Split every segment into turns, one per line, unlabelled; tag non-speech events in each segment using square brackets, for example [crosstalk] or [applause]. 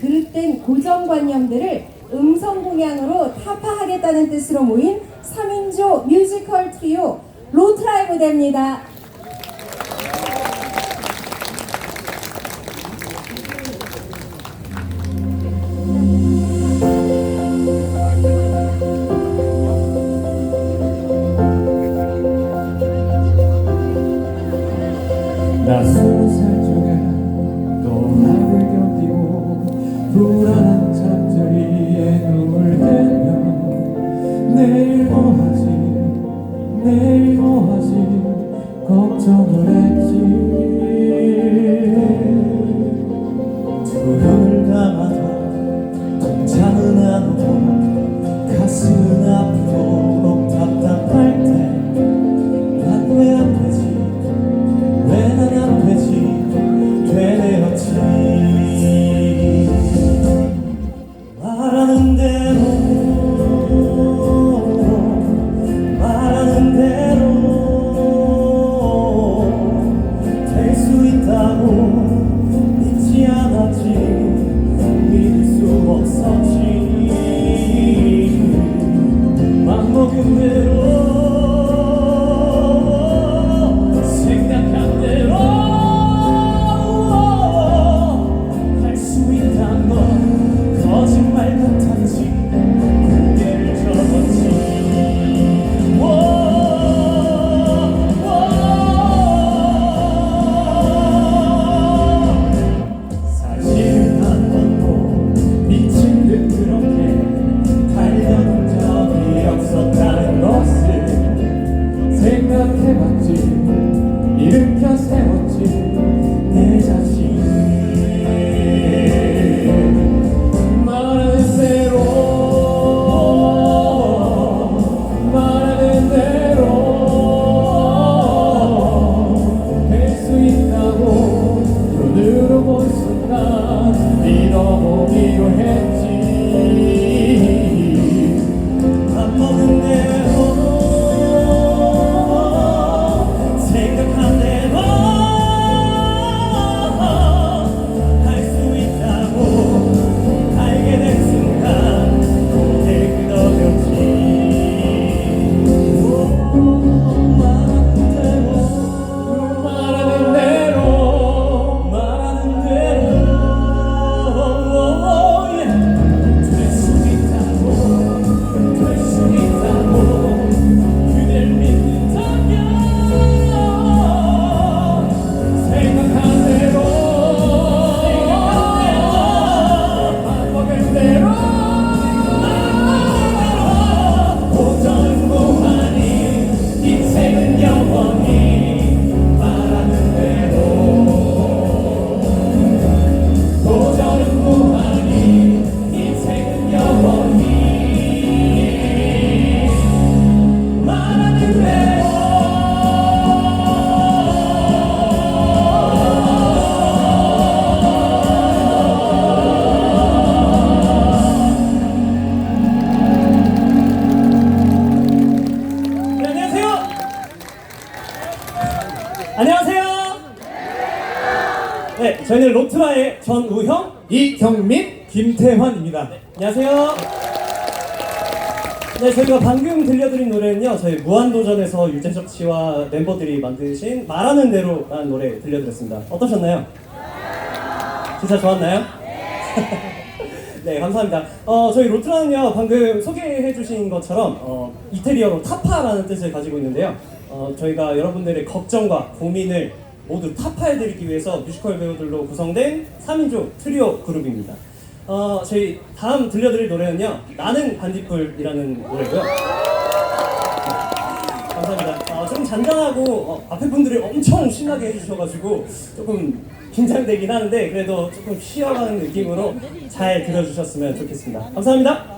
그릇된 고정관념들을 음성공양으로 타파하겠다는 뜻으로 모인 3인조 뮤지컬 트리오 로트라이 무대입니다.
안녕하세요. 네, 저희는 로트라의 전우형, 이경민, 김태환입니다. 안녕하세요. 네, 저희가 방금 들려드린 노래는요, 저희 무한도전에서 유재석 씨와 멤버들이 만드신 말하는 대로라는 노래 들려드렸습니다. 어떠셨나요? 진짜 좋았나요? [laughs] 네, 감사합니다. 어, 저희 로트라는요, 방금 소개해 주신 것처럼, 어, 이태리어로 타파라는 뜻을 가지고 있는데요. 어, 저희가 여러분들의 걱정과 고민을 모두 타파해드리기 위해서 뮤지컬 배우들로 구성된 3인조 트리오 그룹입니다. 어, 저희 다음 들려드릴 노래는요, 나는 반딧불이라는 노래고요. 감사합니다. 어, 좀 잔잔하고 어, 앞에 분들이 엄청 신나게 해주셔가지고 조금 긴장되긴 하는데 그래도 조금 쉬어가는 느낌으로 잘 들어주셨으면 좋겠습니다. 감사합니다.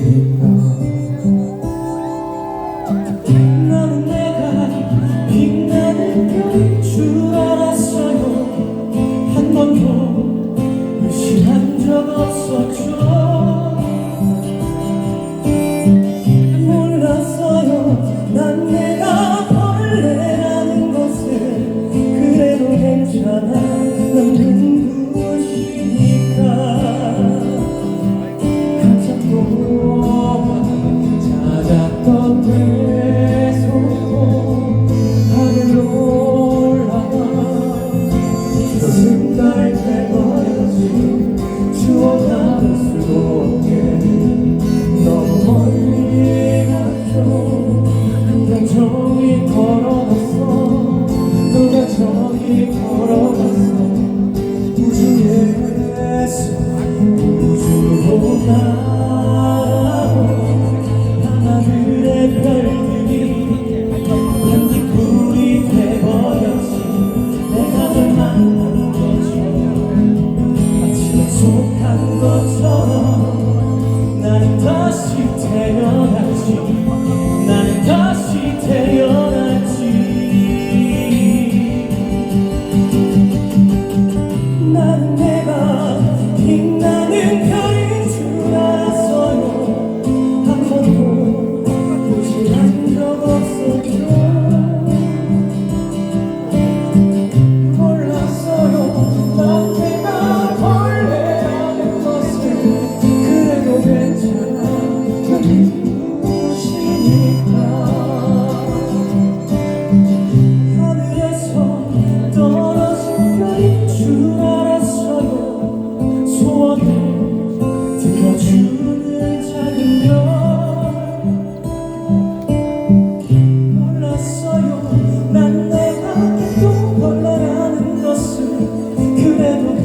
Amen.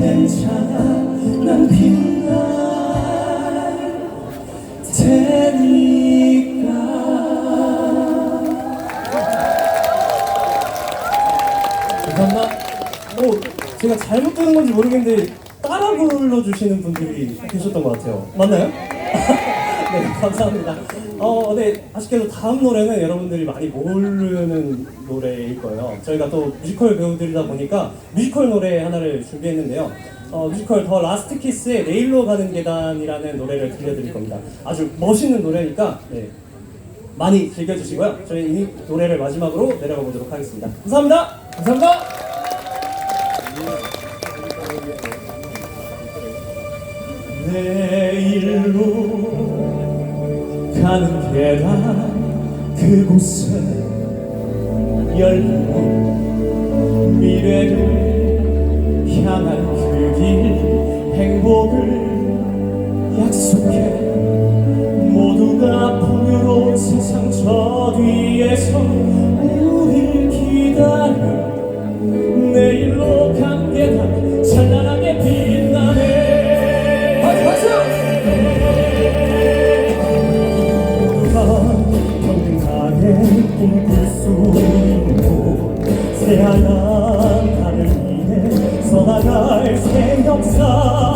괜찮아 난
빛날 테니까 감사합니다. 뭐 제가 잘못 들은 건지 모르겠는데 따라 불러주시는 분들이 계셨던 것 같아요. 맞나요? 네, 감사합니다. 어, 네, 아쉽게도 다음 노래는 여러분들이 많이 모르는 노래일 거예요. 저희가 또 뮤지컬 배우들이다 보니까 뮤지컬 노래 하나를 준비했는데요. 어, 뮤지컬 더 라스트 키스의 내일로 가는 계단이라는 노래를 들려드릴 겁니다. 아주 멋있는 노래니까 네, 많이 즐겨주시고요. 저희 이 노래를 마지막으로 내려가 보도록 하겠습니다. 감사합니다. 감사합니다. 내일로 가는 계단 그곳에 열린 미래를 향한 그 길 행복을 약속해 새하얀 하늘 위에 서나갈 새 역사.